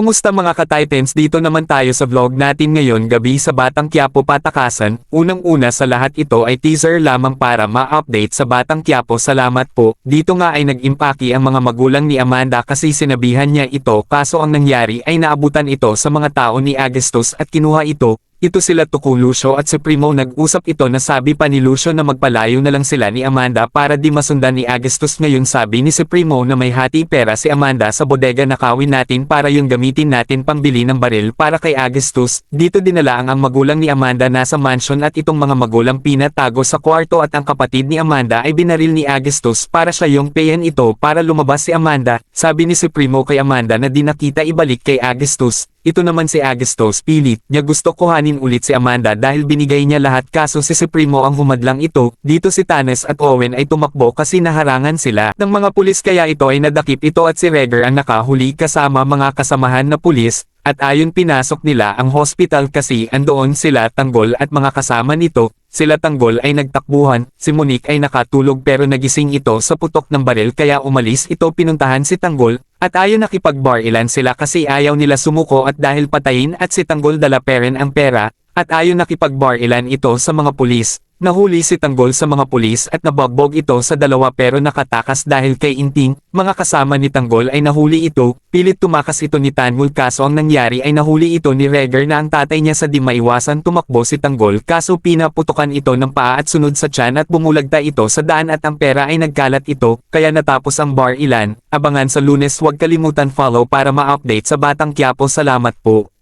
Kumusta mga ka-titans dito naman tayo sa vlog natin ngayon gabi sa Batang Quiapo Patakasan, unang-una sa lahat ito ay teaser lamang para ma-update sa Batang Quiapo. Salamat po, dito nga ay nag-impaki ang mga magulang ni Amanda kasi sinabihan niya ito kaso ang nangyari ay naabutan ito sa mga tao ni Agestos at kinuha ito, ito sila Tuko Lucio at si Primo nag-usap ito na sabi pa ni Lucio na magpalayo na lang sila ni Amanda para di masundan ni Agestos ngayon sabi ni si Primo na may hati pera si Amanda sa bodega na kawin natin para yung gamitin natin pambili ng baril para kay Agestos, dito dinala ang ang magulang ni Amanda nasa mansion at itong mga magulang pinatago sa kwarto at ang kapatid ni Amanda ay binaril ni Agestos para siya yung payan ito para lumabas si Amanda, sabi ni si Primo kay Amanda na di nakita ibalik kay Agestos, ito naman si Agestos pilit niya gusto kuhanin ulit si Amanda dahil binigay niya lahat kaso si Supremo ang humadlang ito, dito si Tanes at Owen ay tumakbo kasi naharangan sila. Ng mga pulis kaya ito ay nadakip ito at si Reger ang nakahuli kasama mga kasamahan na pulis, at ayon pinasok nila ang hospital kasi andoon sila Tanggol at mga kasama nito, sila Tanggol ay nagtakbuhan, si Monique ay nakatulog pero nagising ito sa putok ng baril kaya umalis ito pinuntahan si Tanggol, at ayon nakipag-bar ilan sila kasi ayaw nila sumuko at dahil patayin at si Tanggol dala peren ang pera, at ayon nakipag-bar ilan ito sa mga pulis, nahuli si Tanggol sa mga pulis at nabagbog ito sa dalawa pero nakatakas dahil kay Inting, mga kasama ni Tanggol ay nahuli ito, pilit tumakas ito ni Tanggol kaso ang nangyari ay nahuli ito ni Reger na ang tatay niya sa di maiwasan tumakbo si Tanggol. Kaso pinaputukan ito ng paa at sunod sa tiyan at bumulagta ito sa daan at ang pera ay nagkalat ito, kaya natapos ang bar ilan, abangan sa lunes huwag kalimutan follow para ma-update sa Batang Quiapo. Salamat po.